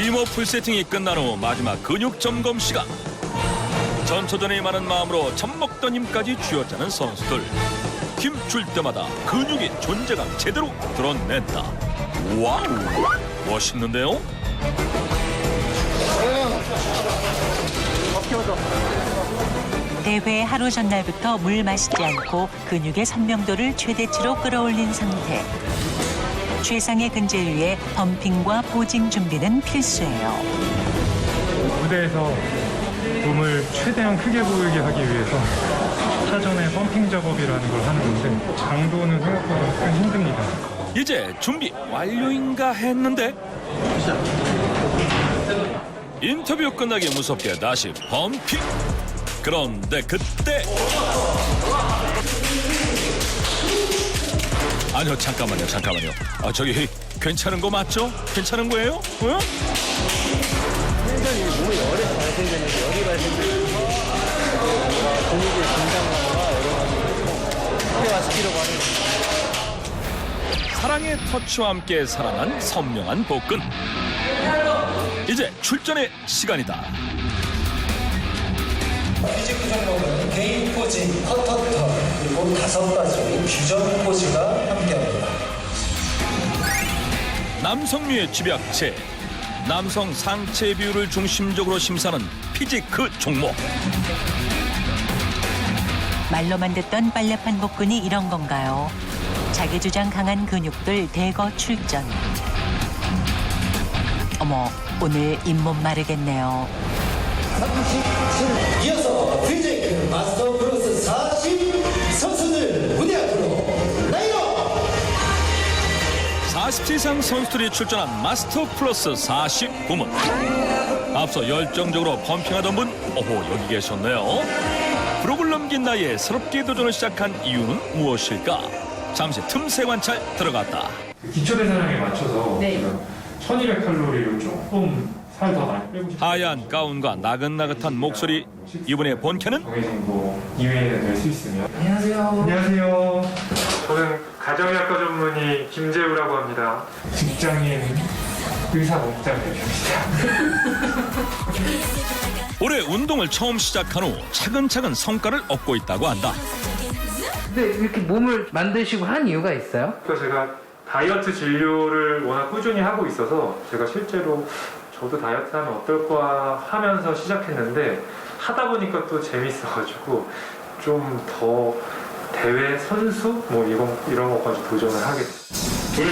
미모 풀 세팅이 끝난 후 마지막 근육 점검 시간. 전초전에 많은 마음으로 젖 먹던 힘까지 쥐어짜는 선수들. 힘 줄 때마다 근육의 존재감 제대로 드러낸다. 와우, 멋있는데요? 대회 하루 전날부터 물 마시지 않고 근육의 선명도를 최대치로 끌어올린 상태. 최상의 근제를 위해 덤핑과 포징 준비는 필수예요. 무대에서 몸을 최대한 크게 보이게 하기 위해서 사전에 펌핑 작업이라는 걸 하는 건데 강도는 생각보다 꽤 힘듭니다. 이제 준비 완료인가 했는데 인터뷰 끝나기 무섭게 다시 범핑 그런데 그때 아니요 잠깐만요 잠깐만요 아 저기 괜찮은 거 맞죠? 괜찮은 거예요? 어? 굉장히 몸에 열이 발생되면서 열이 발생되면서 근육의 긴장감과 여러 가지 활성화시키려고 하는 거죠. 사랑의 터치와 함께 살아난 선명한 복근 이제 출전의 시간이다 피지크 종목은 개인 포징, 컷터터 그리고 다섯 가지 규정 포즈가 함께합니다. 남성류의 집약체 남성 상체 비율을 중심적으로 심사하는 피지크 종목 말로만 듣던 빨래판 복근이 이런 건가요? 자기주장 강한 근육들 대거 출전. 어머, 오늘 잇몸 마르겠네요. 37 이어서 피지 40세 이상 선수들이 출전한 마스터 플러스 40 부문. 앞서 열정적으로 펌핑하던 분 어호 여기 계셨네요. 브록을 넘긴 나이에 새롭게 도전을 시작한 이유는 무엇일까? 잠시 틈새 관찰 들어갔다. 기초 대사량에 맞춰서 제가 1200칼로리를 조금 살 더 많이 빼고 싶어요. 하얀 가운과 나긋나긋한 목소리. 이분의 본캐는? 정해정도 이외에는 될 수 있으면. 안녕하세요. 안녕하세요 가정의학과 전문의 김재우라고 합니다. 직장인 의사 목장 대표입니다. 올해 운동을 처음 시작한 후 차근차근 성과를 얻고 있다고 한다. 근데 이렇게 몸을 만드시고 한 이유가 있어요? 그래서 제가 다이어트 진료를 워낙 꾸준히 하고 있어서 제가 실제로 저도 다이어트 하면 어떨까 하면서 시작했는데 하다 보니까 또 재밌어가지고 좀더 대회 선수 뭐 이런 이런 것까지 도전을 하게 됐어요.